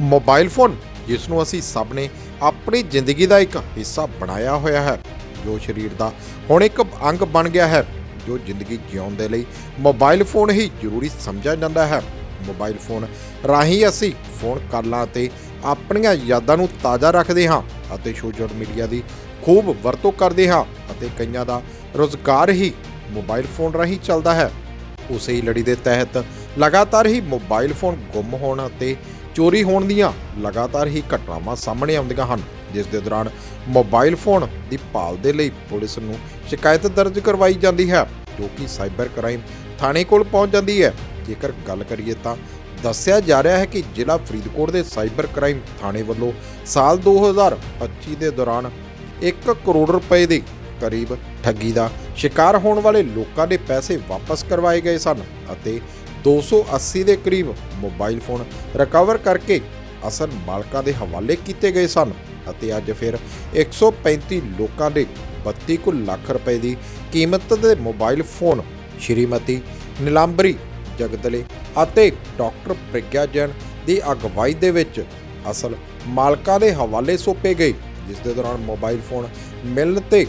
Mobile phone, ਜਿਸ ਨੂੰ ਅਸੀਂ ਸਭ ਨੇ ਆਪਣੀ ਜ਼ਿੰਦਗੀ ਦਾ ਇੱਕ ਹਿੱਸਾ ਬਣਾਇਆ ਹੋਇਆ ਹੈ, ਜੋ ਸਰੀਰ ਦਾ ਹੁਣ ਇੱਕ ਅੰਗ ਬਣ ਗਿਆ ਹੈ, ਜੋ ਜ਼ਿੰਦਗੀ ਜਿਉਣ ਦੇ ਲਈ ਮੋਬਾਈਲ ਫੋਨ ਹੀ ਜ਼ਰੂਰੀ ਸਮਝਿਆ ਜਾਂਦਾ ਹੈ। ਮੋਬਾਈਲ ਫੋਨ ਰਾਹੀਂ ਅਸੀਂ ਫੋਨ ਕਾਲਾਂ 'ਤੇ ਆਪਣੀਆਂ ਯਾਦਾਂ ਨੂੰ ਤਾਜ਼ਾ ਰੱਖਦੇ ਹਾਂ ਅਤੇ ਸੋਸ਼ਲ ਮੀਡੀਆ ਦੀ ਖੂਬ ਵਰਤੋਂ ਕਰਦੇ ਹਾਂ ਅਤੇ ਕਈਆਂ ਦਾ ਰੋਜ਼ਗਾਰ ਹੀ ਮੋਬਾਈਲ ਫੋਨ ਰਾਹੀਂ ਚੱਲਦਾ ਹੈ। ਉਸੇ ਹੀ ਲੜੀ ਦੇ ਤਹਿਤ ਲਗਾਤਾਰ ਹੀ ਮੋਬਾਈਲ ਫੋਨ ਗੁੰਮ ਹੋਣ ਅਤੇ ਚੋਰੀ ਹੋਣ ਦੀਆਂ ਲਗਾਤਾਰ ਹੀ ਘਟਨਾਵਾਂ ਸਾਹਮਣੇ ਆਉਂਦੀਆਂ ਹਨ, ਜਿਸ ਦੇ ਦੌਰਾਨ ਮੋਬਾਈਲ ਫੋਨ ਦੀ ਭਾਲ ਦੇ ਲਈ ਪੁਲਿਸ ਨੂੰ ਸ਼ਿਕਾਇਤ ਦਰਜ ਕਰਵਾਈ ਜਾਂਦੀ ਹੈ, ਜੋ ਕਿ ਸਾਈਬਰ ਕ੍ਰਾਈਮ ਥਾਣੇ ਕੋਲ ਪਹੁੰਚ ਜਾਂਦੀ ਹੈ। ਜੇਕਰ ਗੱਲ ਕਰੀਏ ਤਾਂ ਦੱਸਿਆ ਜਾ ਰਿਹਾ ਹੈ ਕਿ ਜ਼ਿਲ੍ਹਾ ਫਰੀਦਕੋਟ ਦੇ ਸਾਈਬਰ ਕ੍ਰਾਈਮ ਥਾਣੇ ਵੱਲੋਂ ਸਾਲ 2025 ਦੇ ਦੌਰਾਨ 1 ਕਰੋੜ ਰੁਪਏ ਦੇ ਕਰੀਬ ਠੱਗੀ ਦਾ ਸ਼ਿਕਾਰ ਹੋਣ ਵਾਲੇ ਲੋਕਾਂ ਦੇ ਪੈਸੇ ਵਾਪਸ ਕਰਵਾਏ ਗਏ ਸਨ ਅਤੇ 280 ਦੇ ਕਰੀਬ ਮੋਬਾਈਲ ਫੋਨ ਰਿਕਵਰ ਕਰਕੇ ਅਸਲ ਮਾਲਕਾਂ ਦੇ ਹਵਾਲੇ ਕੀਤੇ ਗਏ ਸਨ ਅਤੇ ਅੱਜ ਫਿਰ 135 ਲੋਕਾਂ ਦੇ 32 ਕੁ ਲੱਖ ਰੁਪਏ ਦੀ ਕੀਮਤ ਦੇ ਮੋਬਾਈਲ ਫੋਨ ਸ਼੍ਰੀਮਤੀ ਨਿਲਾਂਬਰੀ ਜਗਦਲੇ ਅਤੇ ਡਾਕਟਰ ਪ੍ਰਗਿਆ ਜੈਨ ਦੀ ਅਗਵਾਈ ਦੇ ਵਿੱਚ ਅਸਲ ਮਾਲਕਾਂ ਦੇ ਹਵਾਲੇ ਸੌਂਪੇ ਗਏ, ਜਿਸ ਦੇ ਦੌਰਾਨ ਮੋਬਾਈਲ ਫੋਨ ਮਿਲਣ ਤੇ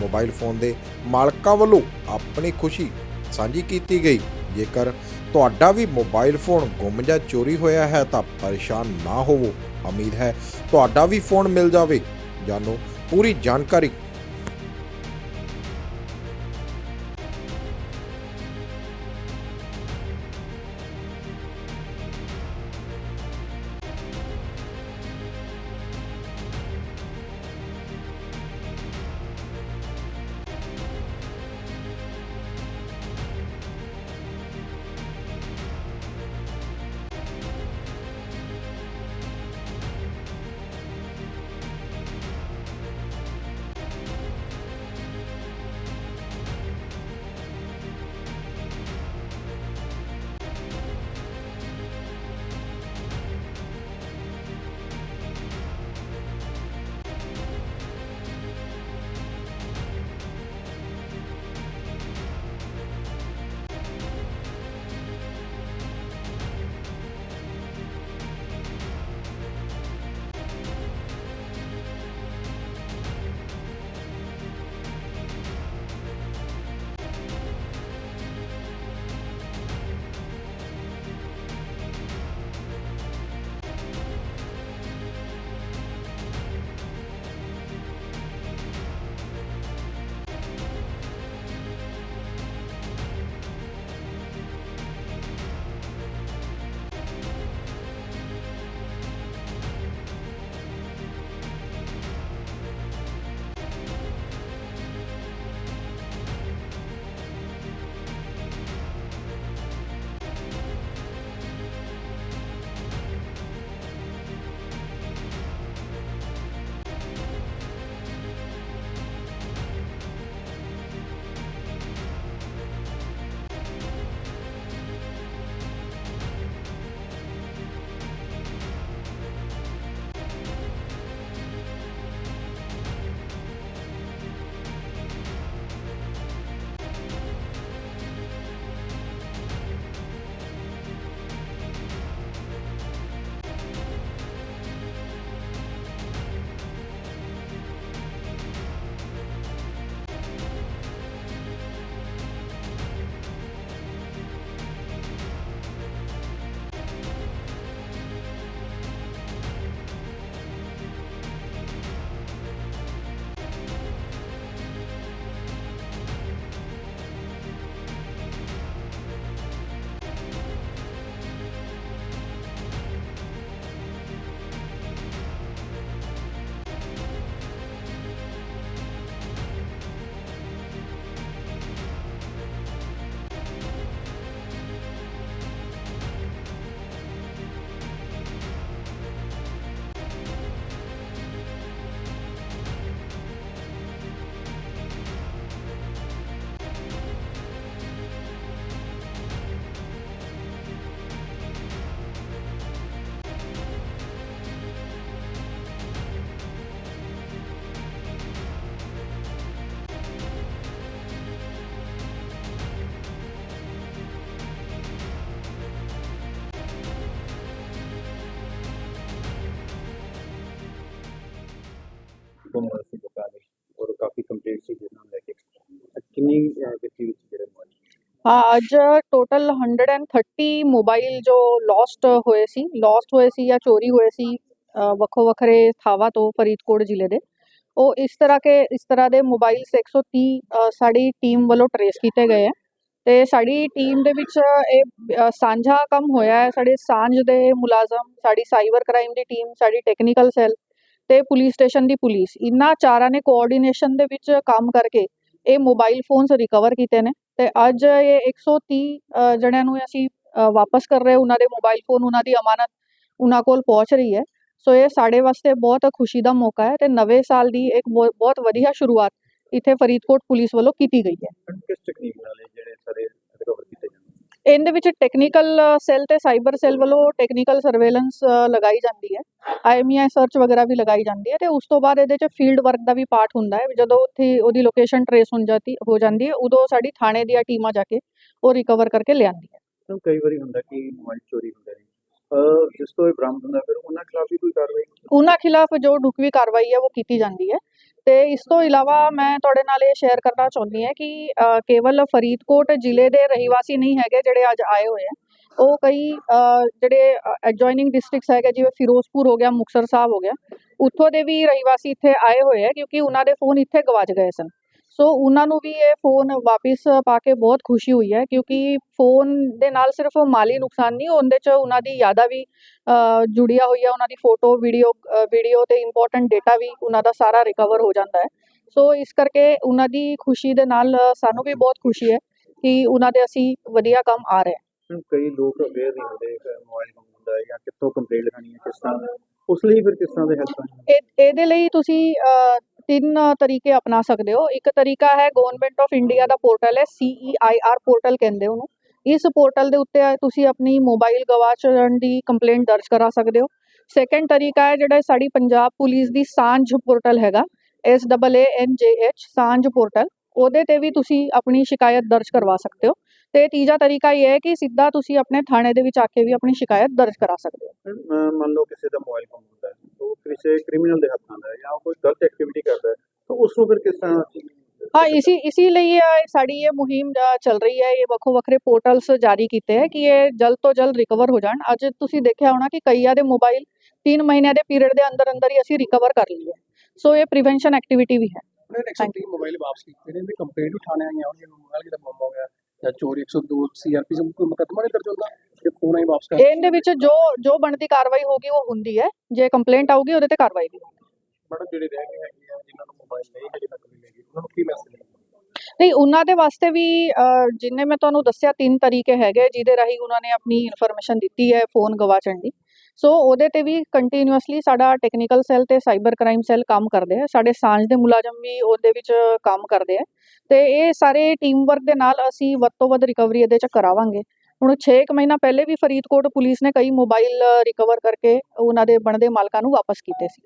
ਮੋਬਾਈਲ ਫੋਨ ਦੇ ਮਾਲਕਾਂ ਵੱਲੋਂ ਆਪਣੀ ਖੁਸ਼ੀ ਸਾਂਝੀ ਕੀਤੀ ਗਈ। ਜੇਕਰ ਤੁਹਾਡਾ ਵੀ ਮੋਬਾਈਲ ਫੋਨ ਗੁੰਮ ਜਾਂ ਚੋਰੀ ਹੋਇਆ ਹੈ ਤਾਂ ਪਰੇਸ਼ਾਨ ਨਾ ਹੋਵੋ। ਉਮੀਦ ਹੈ ਤੁਹਾਡਾ ਵੀ ਫੋਨ ਮਿਲ ਜਾਵੇ। ਜਾਣੋ, ਪੂਰੀ ਜਾਣਕਾਰੀ ਕਿੰਨੀ ਗੱਡੀ ਵਿੱਚ ਜਿਹੜੇ ਮੋਬਾਈਲ ਹਾਂ ਅੱਜ ਟੋਟਲ 130 ਮੋਬਾਈਲ ਜੋ ਲੋਸਟ ਹੋਏ ਸੀ ਲੋਸਟ ਹੋਏ ਸੀ ਜਾਂ ਚੋਰੀ ਹੋਏ ਸੀ ਅ, ਵੱਖੋ ਵੱਖਰੇ ਥਾਵਾਂ ਤੋਂ ਫਰੀਦਕੋਟ ਜ਼ਿਲ੍ਹੇ ਦੇ ਉਹ ਇਸ ਤਰ੍ਹਾਂ ਕੇ ਇਸ ਤਰ੍ਹਾਂ ਦੇ ਮੋਬਾਈਲਸ 130 ਅ, ਸਾਡੀ ਟੀਮ ਵੱਲੋਂ ਟਰੇਸ ਕੀਤੇ ਗਏ ਹੈ ਤੇ ਸਾਡੀ ਟੀਮ ਦੇ ਵਿੱਚ ਇਹ ਅ, ਸਾਂਝਾ ਕੰਮ ਹੋਇਆ ਹੈ ਸਾਡੇ ਸਾਂਝ ਦੇ ਮੁਲਾਜ਼ਮ ਸਾਡੀ ਸਾਈਬਰ ਕ੍ਰਾਈਮ ਦੀ ਟੀਮ ਸਾਡੀ ਟੈਕਨੀਕਲ ਸੈੱਲ ਤੇ ਪੁਲਿਸ ਸਟੇਸ਼ਨ ਦੀ ਪੁਲਿਸ ਇਨ੍ਹਾਂ ਚਾਰਾਂ ਨੇ ਕੋਆਰਡੀਨੇਸ਼ਨ ਦੇ ਵਿੱਚ ਕੰਮ ਕਰਕੇ ਇਹ ਮੋਬਾਈਲ ਫੋਨਸ ਰਿਕਵਰ ਕੀਤੇ ਨੇ ਤੇ ਅੱਜ ਇਹ 130 ਅ, ਜਣਿਆਂ ਨੂੰ ਅਸੀਂ ਵਾਪਸ ਕਰ ਰਹੇ ਉਹਨਾਂ ਦੇ ਮੋਬਾਈਲ ਫੋਨ ਉਹਨਾਂ ਦੀ ਅਮਾਨਤ ਉਹਨਾਂ ਕੋਲ ਪਹੁੰਚ ਰਹੀ ਹੈ। ਸੋ ਇਹ ਸਾਡੇ ਵਾਸਤੇ ਬਹੁਤ ਖੁਸ਼ੀ ਦਾ ਮੌਕਾ ਹੈ ਤੇ ਨਵੇਂ ਸਾਲ ਦੀ ਇੱਕ ਬਹੁ- ਬਹੁਤ ਵਧੀਆ ਸ਼ੁਰੂਆਤ ਇੱਥੇ ਫਰੀਦਕੋਟ ਪੁਲਿਸ ਵੱਲੋਂ ਕੀਤੀ ਗਈ ਹੈ। ਕਿਸ ਟੈਕਨੀਕ ਨਾਲ ਇਹ ਜਿਹੜੇ ਸਾਰੇ ਰਿਕਵਰ ਕੀਤੇ ਜਾਂਦੇ ਇਹਦੇ ਵਿੱਚ ਟੈਕਨੀਕਲ ਸੈੱਲ ਤੇ ਸਾਈਬਰ ਸੈੱਲ ਵੱਲੋਂ ਟੈਕਨੀਕਲ ਸਰਵੇਲੈਂਸ ਲਗਾਈ ਜਾਂਦੀ ਹੈ। ਆਈਐਮਈਆਈ ਸਰਚ ਵਗੈਰਾ ਵੀ ਲਗਾਈ ਜਾਂਦੀ ਹੈ ਤੇ ਉਸ ਤੋਂ ਬਾਅਦ ਇਹਦੇ 'ਚ ਫੀਲਡ ਵਰਕ ਦਾ ਵੀ ਪਾਰਟ ਹੁੰਦਾ ਹੈ ਜਦੋਂ ਉੱਥੇ ਉਹਦੀ ਲੋਕੇਸ਼ਨ ਟਰੇਸ ਹੋ ਜਾਂਦੀ ਹੋ ਜਾਂਦੀ ਹੈ ਉਦੋਂ ਸਾਡੀ ਥਾਣੇ ਦੀਆਂ ਟੀਮਾਂ ਜਾ ਕੇ ਉਹ ਰਿਕਵਰ ਕਰਕੇ ਲਿਆਂਦੀ ਹੈ। ਤਾਂ ਕਈ ਵਾਰੀ ਹੁੰਦਾ ਕਿ ਮੋਬਾਈਲ ਚੋਰੀ ਹੁੰਦੇ ਨੇ। ਜਿਸ ਤੋਂ ਇਹ ਬਰਾਮਦ ਹੁੰਦਾ ਫਿਰ ਉਹਨਾਂ ਖਿਲਾਫ ਵੀ ਕੋਈ ਕਾਰਵਾਈ ਉਹਨਾਂ ਖਿਲਾਫ ਜੋ ਢੁਕਵੀਂ ਕਾਰਵਾਈ ਹੈ ਉਹ ਕੀਤੀ ਜਾਂਦੀ ਹੈ। ਤੇ ਇਸ ਤੋਂ ਇਲਾਵਾ ਮੈਂ ਤੁਹਾਡੇ ਨਾਲ ਇਹ ਸ਼ੇਅਰ ਕਰਨਾ ਚਾਹੁੰਦੀ ਹਾਂ ਕਿ ਕੇਵਲ ਫਰੀਦਕੋਟ ਜ਼ਿਲ੍ਹੇ ਦੇ ਰਹਿਵਾਸੀ ਨਹੀਂ ਹੈਗੇ ਜਿਹੜੇ ਅੱਜ ਆਏ ਹੋਏ ਆ ਉਹ ਕਈ ਜਿਹੜੇ ਐਡਜੋਇਨਿੰਗ ਡਿਸਟ੍ਰਿਕਟਸ ਹੈਗੇ ਜਿਵੇਂ ਫਿਰੋਜ਼ਪੁਰ ਹੋ ਗਿਆ ਮੁਕਤਸਰ ਸਾਹਿਬ ਹੋ ਗਿਆ ਉੱਥੋਂ ਦੇ ਵੀ ਰਹਿਵਾਸੀ ਇੱਥੇ ਆਏ ਹੋਏ ਆ ਕਿਉਂਕਿ ਉਹਨਾਂ ਦੇ ਫੋਨ ਇੱਥੇ ਗਵਾਚ ਗਏ ਸਨ। ਸੋ ਉਹਨਾਂ ਨੂੰ ਵੀ ਇਹ ਫੋਨ ਵਾਪਿਸ ਪਾ ਕੇ ਬਹੁਤ ਖੁਸ਼ੀ ਹੋਈ ਹੈ ਕਿਉਂਕਿ ਫੋਨ ਦੇ ਨਾਲ ਸਿਰਫ ਮਾਲੀ ਨੁਕਸਾਨ ਨਹੀਂ ਉਹਦੇ 'ਚ ਉਹਨਾਂ ਦੀ ਯਾਦਾਂ ਵੀ ਅ, ਜੁੜੀਆਂ ਹੋਈਆਂ ਉਹਨਾਂ ਦੀ ਫੋਟੋ ਵੀਡੀਓ ਵੀਡੀਓ ਤੇ ਇੰਪੋਰਟੈਂਟ ਡਾਟਾ ਵੀ ਉਹਨਾਂ ਦਾ ਸਾਰਾ ਰਿਕਵਰ ਹੋ ਜਾਂਦਾ ਹੈ। ਸੋ ਇਸ ਕਰਕੇ ਉਹਨਾਂ ਦੀ ਖੁਸ਼ੀ ਦੇ ਨਾਲ ਸਾਨੂੰ ਵੀ ਬਹੁਤ ਖੁਸ਼ੀ ਹੈ ਕਿ ਉਹਨਾਂ ਦੇ ਅਸੀਂ ਵਧੀਆ ਕੰਮ ਆ ਰਹੇ ਕਈ ਲੋਕ ਅਵੇਅਰ ਨਹੀਂ ਹੁੰਦੇ ਮੋਬਾਈਲ ਗੁੰਮ ਹੈ ਜਾਂ ਕਿੱਥੋਂ ਕੰਪਲੇਂਟ ਲਿਖਾਣੀ ਹੈ ਕਿਸ ਤਰ੍ਹਾਂ ਉਸ ਲਈ ਫਿਰ ਕਿਸ ਤਰ੍ਹਾਂ ਦੇ ਹੈਲਪ ਇਹਦੇ ਲਈ ਤੁਸੀਂ ਤਿੰਨ ਤਰੀਕੇ ਅਪਣਾ ਸਕਦੇ ਹੋ। ਇੱਕ ਤਰੀਕਾ ਹੈ ਗਵਰਨਮੈਂਟ ਆਫ ਇੰਡੀਆ ਦਾ ਪੋਰਟਲ ਹੈ CEIR ਪੋਰਟਲ ਕਹਿੰਦੇ ਉਹਨੂੰ। ਇਸ ਪੋਰਟਲ ਦੇ ਉੱਤੇ ਤੁਸੀਂ ਆਪਣੀ ਮੋਬਾਈਲ ਗਵਾਚਣ ਦੀ ਕੰਪਲੇਂਟ ਦਰਜ ਕਰਾ ਸਕਦੇ ਹੋ। ਸੈਕੰਡ ਤਰੀਕਾ ਹੈ ਜਿਹੜਾ ਸਾਡੀ ਪੰਜਾਬ ਪੁਲਿਸ ਦੀ ਸਾਂਝ ਪੋਰਟਲ ਹੈਗਾ, S A N J Saanjh portal. ਉਹਦੇ ਤੇ ਵੀ ਤੁਸੀਂ ਆਪਣੀ ਸ਼ਿਕਾਇਤ ਦਰਜ ਕਰਵਾ ਸਕਦੇ ਹੋ। ਤੇ ਤੀਜਾ ਤਰੀਕਾ ਇਹ ਹੈ ਕਿ ਸਿੱਧਾ ਤੁਸੀਂ ਆਪਣੇ ਥਾਣੇ ਦੇ ਵਿੱਚ ਆ ਕੇ ਵੀ ਆਪਣੀ ਸ਼ਿਕਾਇਤ ਦਰਜ ਕਰਾ ਸਕਦੇ ਹੋ। ਮੰਨ ਲਓ ਕਿਸੇ ਦਾ ਮੋਬਾਈਲ ਗੁੰਮ ਹੁੰਦਾ ਹੈ ਉਹ ਕਿਸੇ ਕ੍ਰਿਮੀਨਲ ਦੇ ਹੱਥ ਆਉਂਦਾ ਹੈ ਜਾਂ ਕੋਈ ਗਲਤ ਐਕਟੀਵਿਟੀ ਕਰਦਾ ਹੈ ਤਾਂ ਉਸ ਨੂੰ ਫਿਰ ਕਿਸ ਤਰ੍ਹਾਂ ਹਾਂ ਇਸੀ ਇਸੀ ਲਈ ਸਾਡੀ ਇਹ ਮੁਹਿੰਮ ਚੱਲ ਰਹੀ ਹੈ ਇਹ ਵੱਖੋ ਵੱਖਰੇ ਪੋਰਟਲਸ ਜਾਰੀ ਕੀਤੇ ਹੈ ਕਿ ਇਹ ਜਲਦ ਤੋਂ ਜਲਦ ਰਿਕਵਰ ਹੋ ਜਾਣ। ਅੱਜ ਤੁਸੀਂ ਦੇਖਿਆ ਹੋਣਾ ਕਿ ਕਈਆਂ ਦੇ ਮੋਬਾਈਲ 3 ਮਹੀਨਿਆਂ ਦੇ ਪੀਰੀਅਡ ਦੇ ਅੰਦਰ ਅੰਦਰ ਹੀ ਅਸੀਂ ਰਿਕਵਰ ਕਰ ਲਈਏ। ਸੋ ਇਹ ਪ੍ਰੀਵੈਂਸ਼ਨ ਐਕਟੀਵਿਟੀ ਵੀ ਹੈ। ਉਹਨੇ 130 ਮੋਬਾਈਲ ਵਾਪਸ ਕੀਤੇ ਨੇ ਵੀ ਕੰਪਲੇਂਟ ਉਠਾਣੇ ਆਈਆਂ ਉਹਨੇ ਮੋਬਾਈਲ ਕਿਦਾ ਗੁੰਮ ਹੋ ਗਿਆ ਜਾਂ ਚੋਰੀ 102 ਸੀਆਰਪੀ ਸੇ ਕੋਈ ਮੁਕੱਦਮਾ ਨਹੀਂ ਦਰਜ ਹੁੰਦਾ ਕਿ ਫੋਨ ਆਈ ਵਾਪਸ ਕਰ ਇਹਦੇ ਵਿੱਚ ਜੋ ਜੋ ਬਣਦੀ ਕਾਰਵਾਈ ਹੋਗੀ ਉਹ ਹੁੰਦੀ ਹੈ। ਜੇ ਕੰਪਲੇਂਟ ਆਊਗੀ ਉਹਦੇ ਤੇ ਕਾਰਵਾਈ ਵੀ ਹੋਊਗੀ। ਮੈਡਮ ਜਿਹੜੇ ਰਹਿ ਗਏ ਹੈਗੇ ਆ ਜਿਨ੍ਹਾਂ ਨੂੰ ਮੋਬਾਈਲ ਨਹੀਂ ਹਜੇ ਤੱਕ ਮਿਲੇ ਗਏ ਉਹਨਾਂ ਨੂੰ ਕੀ ਮੈਸੇਜ ਨਹੀਂ ਉਹਨਾਂ ਦੇ ਵਾਸਤੇ ਵੀ ਜਿੰਨੇ ਮੈਂ ਤੁਹਾਨੂੰ ਦੱਸਿਆ ਤਿੰਨ ਤਰੀਕੇ ਹੈਗੇ ਜਿਹਦੇ ਰਾਹੀਂ ਉਹਨਾਂ ਨੇ ਆਪਣੀ ਇਨਫੋਰਮੇਸ਼ਨ ਦਿੱਤੀ ਹੈ ਫੋਨ ਗਵਾਚਣ ਦੀ। ਸੋ ਉਹਦੇ ਤੇ ਵੀ ਕੰਟੀਨਿਊਸਲੀ ਸਾਡਾ ਟੈਕਨੀਕਲ ਸੈੱਲ ਤੇ ਸਾਈਬਰ ਕ੍ਰਾਈਮ ਸੈੱਲ ਕੰਮ ਕਰਦੇ ਆ। ਸਾਡੇ ਸਾਂਝ ਦੇ ਮੁਲਾਜ਼ਮ ਵੀ ਉਹਦੇ ਵਿੱਚ ਕੰਮ ਕਰਦੇ ਆ। ਤੇ ਇਹ ਸਾਰੇ ਟੀਮ ਵਰਕ ਦੇ ਨਾਲ ਅਸੀਂ ਵੱਧ ਤੋਂ ਵੱਧ ਰਿਕਵਰੀ ਇਹਦੇ ਚ ਕਰਾਵਾਂਗੇ। ਹੁਣ 6 ਕੁ ਮਹੀਨਾ ਪਹਿਲੇ ਵੀ ਫਰੀਦਕੋਟ ਪੁਲਿਸ ਨੇ ਕਈ ਮੋਬਾਈਲ ਰਿਕਵਰ ਕਰਕੇ ਉਹਨਾਂ ਦੇ ਬਣਦੇ ਮਾਲਕਾਂ ਨੂੰ ਵਾਪਸ ਕੀਤੇ ਸੀ।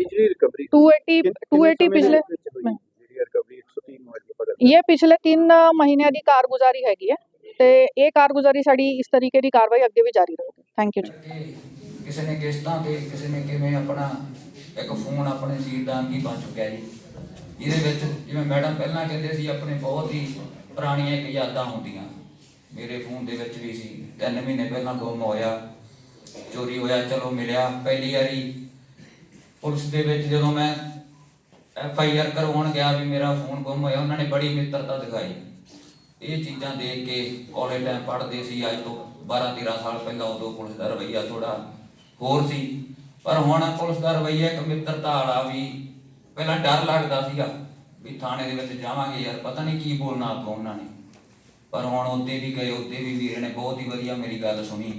ਇਜਲੀ ਰਿਕਵਰੀ 280 280 ਪਿਛਲੇ ਜਿਹੜੀ ਰਿਕਵਰੀ 130 ਮੋਬਾਈਲ ਦੇ ਪਕੜ ਇਹ ਪਿਛਲੇ 3 ਮਹੀਨਿਆਂ ਦੀ ਕਾਰਗੁਜ਼ਾਰੀ ਹੈਗੀ ਹੈ। ਤੇ ਇਹ ਕਾਰਗੁਜ਼ਾਰੀ ਸਾਡੀ ਇਸ ਤਰੀਕੇ ਦੀ ਕਾਰਵਾਈ ਅੱਗੇ ਵੀ ਜਾਰੀ ਰਹੇਗੀ। ਥੈਂਕ ਯੂ ਜੀ ਕਿਸੇ ਨੇ ਕਿਸ਼ਤਾਂ ਤੇ, ਕਿਸੇ ਨੇ ਕਿਵੇਂ ਆਪਣਾ ਇੱਕ ਫੋਨ ਆਪਣੇ ਸੀਟ ਦਾ ਅੰਗੀ ਬਣ ਚੁੱਕਿਆ ਜੀ। ਇਹਦੇ ਵਿੱਚ ਜਿਵੇਂ ਮੈਡਮ ਪਹਿਲਾਂ ਕਹਿੰਦੇ ਸੀ, ਆਪਣੇ ਬਹੁਤ ਹੀ ਪੁਰਾਣੀਆਂ ਇੱਕ ਯਾਦਾਂ ਹੁੰਦੀਆਂ। ਮੇਰੇ ਫੋਨ ਦੇ ਵਿੱਚ ਵੀ ਸੀ। 3 ਮਹੀਨੇ ਪਹਿਲਾਂ ਗੁੰਮ ਹੋਇਆ। ਚੋਰੀ ਹੋਇਆ, ਚਲੋ ਮਿਲਿਆ। ਪਹਿਲੀ ਵਾਰੀ ਪੁਲਿਸ ਦੇ ਵਿੱਚ ਜਦੋਂ ਮੈਂ ਐਫ ਆਈ ਆਰ ਕਰਵਾਉਣ ਗਿਆ ਵੀ ਮੇਰਾ ਫੋਨ ਗੁੰਮ ਹੋਇਆ, ਉਹਨਾਂ ਨੇ ਬੜੀ ਮਿੱਤਰਤਾ ਦਿਖਾਈ। ਇਹ ਚੀਜ਼ਾਂ ਦੇਖ ਕੇ ਕਾਲਜ ਟਾਈਮ ਪੜ੍ਹਦੇ ਸੀ ਅੱਜ ਤੋਂ। 12 13 ਸਾਲ ਪਹਿਲਾਂ ਉਦੋਂ ਪੁਲਿਸ ਦਾ ਰਵੱਈਆ ਥੋੜਾ ਹੋਰ ਸੀ। ਪਰ ਹੁਣ ਪੁਲਿਸ ਦਾ ਰਵੱਈਆ ਇੱਕ ਮਿੱਤਰਤਾ ਵਾਲਾ ਵੀ ਪਹਿਲਾਂ ਡਰ ਲੱਗਦਾ ਸੀਗਾ ਵੀ ਥਾਣੇ ਦੇ ਵਿੱਚ ਜਾਵਾਂਗੇ ਯਾਰ, ਪਤਾ ਨਹੀਂ ਕੀ ਬੋਲਣਾ ਆਪਾਂ ਉਹਨਾਂ ਨੇ। ਪਰ ਹੁਣ ਉੱਤੇ ਵੀ ਗਏ, ਉੱਤੇ ਵੀ ਵੀਰ ਨੇ ਬਹੁਤ ਹੀ ਵਧੀਆ ਮੇਰੀ ਗੱਲ ਸੁਣੀ।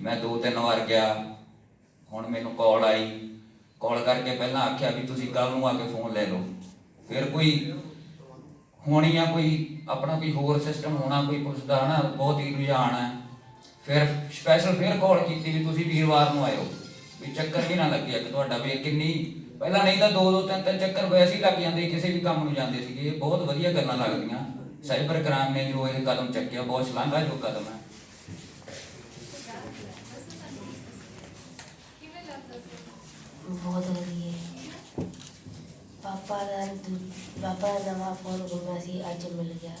ਮੈਂ ਦੋ ਤਿੰਨ ਵਾਰ ਗਿਆ, ਹੁਣ ਮੈਨੂੰ ਕਾਲ ਆਈ। ਕਾਲ ਕਰਕੇ ਪਹਿਲਾਂ ਆਖਿਆ ਵੀ ਤੁਸੀਂ ਕੱਲ ਨੂੰ ਆ ਕੇ ਫੋਨ ਲੈ ਲਓ। ਫਿਰ ਕੋਈ ਹੋਣੀ ਆ ਕੋਈ, ਆਪਣਾ ਕੋਈ ਹੋਰ ਸਿਸਟਮ ਹੋਣਾ, ਕੋਈ ਪੁਲਿਸ ਦਾ ਹਨਾ, ਬਹੁਤ ਹੀ ਰੁਝਾਨ ਹੈ ਫਿਰ ਸਪੈਸ਼ਲ ਫਿਰ ਕਾਲ ਕੀਤੀ ਵੀ ਤੁਸੀਂ ਵੀਰਵਾਰ ਨੂੰ ਆਇਓ। ਵੀ ਚੱਕਰ ਵੀ ਨਾ ਲੱਗਿਆ ਕਿ ਤੁਹਾਡਾ ਵੀ ਕਿੰਨੀ ਪਹਿਲਾਂ ਨਹੀਂ ਤਾਂ ਦੋ ਦੋ ਤਿੰਨ ਤਿੰਨ ਚੱਕਰ ਵੈਸੇ ਹੀ ਲੱਗ ਜਾਂਦੇ ਕਿਸੇ ਵੀ ਕੰਮ ਨੂੰ ਜਾਂਦੇ ਸੀਗੇ। ਇਹ ਬਹੁਤ ਵਧੀਆ ਗੱਲਾਂ ਲੱਗਦੀਆਂ। ਸਾਈਬਰ ਕ੍ਰਾਈਮ ਨੇ ਜੋ ਇਹ ਕਦਮ ਚੱਕਿਆ ਬਹੁਤ ਸ਼ਲਾਘਾਯੋਗ ਕਦਮ ਹੈ। ਬਹੁਤ ਵਧੀਆ। ਪਾਪਾ ਦਾ ਪਾਪਾ ਦਾ ਨਵਾਂ ਫੋਨ ਸੀ ਅੱਜ ਮਿਲ ਗਿਆ।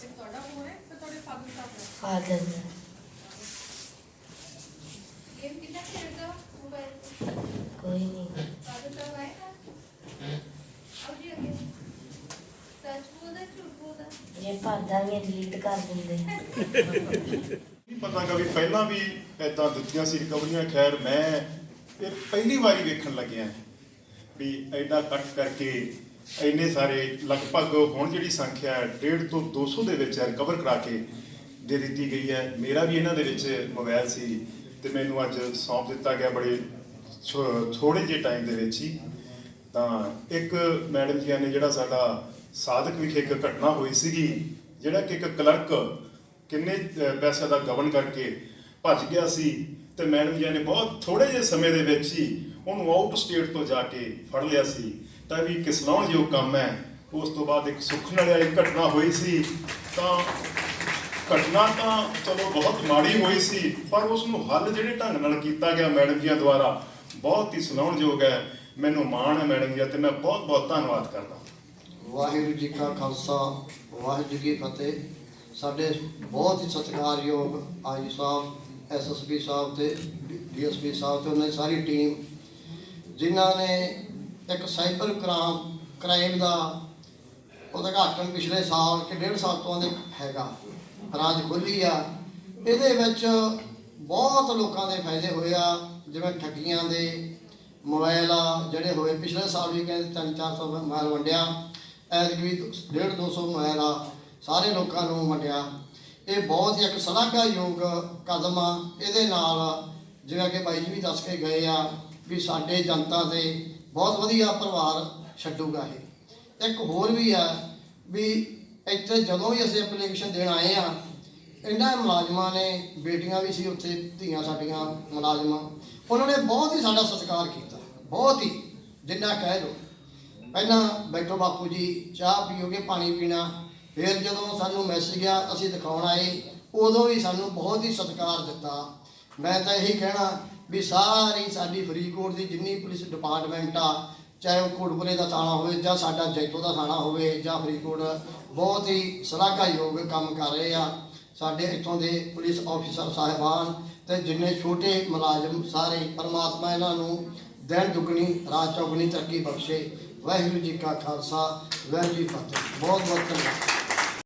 ਤੇ ਤੁਹਾਡਾ ਫੋਨ ਹੈ ਤੇ ਤੁਹਾਡੇ ਫਾਦਰ ਦਾ ਫਾਦਰ ਦਾ ਗੇਮ ਕਿੰਨਾ ਖੇਡਦਾ ਮੋਬਾਈਲ ਤੇ ਕੋਈ ਨਹੀਂ ਜੇ ਭਰਦਾ ਵੀ ਡਿਲੀਟ ਕਰ ਦਿੰਦੇ ਨਹੀਂ ਪਤਾ ਕਿ ਵੀ ਪਹਿਲਾਂ ਵੀ ਐਦਾਂ ਦਿੱਤੀਆਂ ਸੀ ਰਿਕਵਰੀਆਂ ਖੈਰ ਮੈਂ ਇਹ ਪਹਿਲੀ ਵਾਰੀ ਵੇਖਣ ਲੱਗਿਆ ਵੀ ਐਡਾ ਕੱਟ ਕਰਕੇ ਇੰਨੇ ਸਾਰੇ ਲਗਭਗ ਹੁਣ ਜਿਹੜੀ ਸੰਖਿਆ ਹੈ, 1.5 ਤੋਂ 200 ਦੇ ਵਿੱਚ ਰਿਕਵਰ ਕਰਾ ਕੇ ਦੇ ਦਿੱਤੀ ਗਈ ਹੈ। ਮੇਰਾ ਵੀ ਇਹਨਾਂ ਦੇ ਵਿੱਚ ਮੋਬਾਈਲ ਸੀ ਤੇ ਮੈਨੂੰ ਅੱਜ ਸੌਂਪ ਦਿੱਤਾ ਗਿਆ ਬੜੇ ਥੋੜੇ ਜਿਹੇ ਟਾਈਮ ਦੇ ਵਿੱਚ ਹੀ ਤਾਂ ਇੱਕ ਮੈਡਮ ਜੀ ਨੇ ਜਿਹੜਾ ਸਾਡਾ ਸਾਧਕ ਵਿਖੇ ਇੱਕ ਘਟਨਾ ਹੋਈ ਸੀਗੀ ਜਿਹੜਾ ਕਿ ਇੱਕ ਕਲਰਕ ਕਿੰਨੇ ਅਹ, ਪੈਸੇ ਦਾ ਗਵਨ ਕਰਕੇ ਭੱਜ ਗਿਆ ਸੀ ਤੇ ਮੈਡਮ ਜੀ ਨੇ ਬਹੁਤ ਥੋੜੇ ਜਿਹੇ ਸਮੇਂ ਦੇ ਵਿੱਚ ਹੀ ਉਹਨੂੰ ਆਊਟ ਸਟੇਟ ਤੋਂ ਜਾ ਕੇ ਫੜ ਲਿਆ ਸੀ। ਤਾਂ ਵੀ ਕਿਸਲਾਉਣ ਜੋ ਕੰਮ ਹੈ। ਉਸ ਤੋਂ ਬਾਅਦ ਇੱਕ ਸੁਖਣ ਵਾਲੀ ਘਟਨਾ ਹੋਈ ਸੀ। ਤਾਂ ਘਟਨਾ ਤਾਂ ਚਲੋ ਬਹੁਤ ਮਾੜੀ ਹੋਈ ਸੀ ਪਰ ਉਸ ਨੂੰ ਹੱਲ ਜਿਹੜੇ ਢੰਗ ਨਾਲ ਕੀਤਾ ਗਿਆ ਮੈਡਮ ਜੀਆਂ ਦੁਆਰਾ ਬਹੁਤ ਹੀ ਸੁਣਾਉਣਯੋਗ ਹੈ। ਮੈਨੂੰ ਮਾਣ ਹੈ ਮੈਡਮ ਜੀ ਅਤੇ ਮੈਂ ਬਹੁਤ ਬਹੁਤ ਧੰਨਵਾਦ ਕਰਦਾ ਵਾਹਿਗੁਰੂ ਜੀ ਕਾ ਖਾਲਸਾ, ਵਾਹਿਗੁਰੂ ਜੀ ਕੀ ਫਤਿਹ। ਸਾਡੇ ਬਹੁਤ ਹੀ ਸਤਿਕਾਰਯੋਗ ਆਈ ਸਾਹਿਬ ਐਸਐਸਪੀ ਸਾਹਿਬ ਤੇ ਡੀਐਸਪੀ ਸਾਹਿਬ ਤੇ ਉਹਨਾਂ ਦੀ ਸਾਰੀ ਟੀਮ, ਜਿਨ੍ਹਾਂ ਨੇ ਇੱਕ ਸਾਈਬਰ ਕ੍ਰਾਈਮ ਕ੍ਰਾਈਮ ਦਾ ਉਦਘਾਟਨ ਪਿਛਲੇ ਸਾਲ ਕਿ ਡੇਢ ਸਾਲ ਤੋਂ ਦੇ ਹੈਗਾ, ਰਾਜ ਖੁੱਲੀ ਆ। ਇਹਦੇ ਵਿੱਚ ਬਹੁਤ ਲੋਕਾਂ ਦੇ ਫਾਇਦੇ ਹੋਏ ਆ। ਜਿਵੇਂ ਠੱਗੀਆਂ ਦੇ ਮੋਬਾਈਲ ਆ, ਜਿਹੜੇ ਹੋਏ, ਪਿਛਲੇ ਸਾਲ ਵੀ ਕਹਿੰਦੇ 3-400 ਮੋਬਾਈਲ ਵੰਡਿਆ। ਐਤਕੀ ਵੀ 1.5-200 ਮੋਬਾਈਲ ਆ, ਸਾਰੇ ਲੋਕਾਂ ਨੂੰ ਵੰਡਿਆ। ਇਹ ਬਹੁਤ ਹੀ ਇੱਕ ਸ਼ਲਾਘਾਯੋਗ ਕਦਮ ਆ। ਇਹਦੇ ਨਾਲ ਜਿਵੇਂ ਕਿ ਬਾਈ ਜੀ ਵੀ ਦੱਸ ਕੇ ਗਏ ਆ ਵੀ ਸਾਡੇ ਜਨਤਾ ਤੇ ਬਹੁਤ ਵਧੀਆ ਪਰਿਵਾਰ ਛੱਡੂਗਾ ਇਹ। ਇੱਕ ਹੋਰ ਵੀ ਆ ਵੀ ਇੱਥੇ ਜਦੋਂ ਵੀ ਅਸੀਂ ਐਪਲੀਕੇਸ਼ਨ ਦੇਣ ਆਏ ਆ, ਇਹਨਾਂ ਮੁਲਾਜ਼ਮਾਂ ਨੇ, ਬੇਟੀਆਂ ਵੀ ਸੀ ਉੱਥੇ, ਧੀਆਂ ਸਾਡੀਆਂ ਮੁਲਾਜ਼ਮਾਂ। ਉਹਨਾਂ ਨੇ ਬਹੁਤ ਹੀ ਸਾਡਾ ਸਤਿਕਾਰ ਕੀਤਾ, ਬਹੁਤ ਹੀ, ਜਿੰਨਾ ਕਹਿ ਲਓ। ਪਹਿਲਾਂ ਬੈਠੋ ਬਾਪੂ ਜੀ, ਚਾਹ ਪੀਓਗੇ, ਪਾਣੀ ਪੀਣਾ। ਫਿਰ ਜਦੋਂ ਸਾਨੂੰ ਮੈਸੇਜ ਗਿਆ, ਅਸੀਂ ਦਿਖਾਉਣ ਆਏ, ਉਦੋਂ ਵੀ ਸਾਨੂੰ ਬਹੁਤ ਹੀ ਸਤਿਕਾਰ ਦਿੱਤਾ। ਮੈਂ ਤਾਂ ਇਹੀ ਕਹਿਣਾ ਵੀ ਸਾਰੀ ਸਾਡੀ ਫਰੀਦਕੋਟ ਦੀ ਜਿੰਨੀ ਪੁਲਿਸ ਡਿਪਾਰਟਮੈਂਟ ਆ, ਚਾਹੇ ਉਹ ਕੋਟਪੁਰੇ ਦਾ ਥਾਣਾ ਹੋਵੇ ਜਾਂ ਸਾਡਾ ਜੈਤੋ ਦਾ ਥਾਣਾ ਹੋਵੇ ਜਾਂ ਫਰੀਦਕੋਟ, ਬਹੁਤ ਹੀ ਸ਼ਲਾਘਾਯੋਗ ਕੰਮ ਕਰ ਰਹੇ ਆ ਸਾਡੇ ਇੱਥੋਂ ਦੇ ਪੁਲਿਸ ਆਫੀਸਰ ਸਾਹਿਬਾਨ। ਤੇ ਜਿੰਨੇ ਛੋਟੇ ਮੁਲਾਜ਼ਮ ਸਾਰੇ ਪਰਮਾਤਮਾ ਇਹਨਾਂ ਨੂੰ ਦਿਨ ਦੁਗਣੀ, ਰਾਤ ਚੌਗਣੀ ਤਰੱਕੀ ਬਖਸ਼ੇ। ਵਾਹਿਗੁਰੂ ਜੀ ਕਾ ਖਾਲਸਾ, ਵਾਹਿਗੁਰੂ ਜੀ ਫਤਿਹ। ਬਹੁਤ ਬਹੁਤ ਧੰਨਵਾਦ।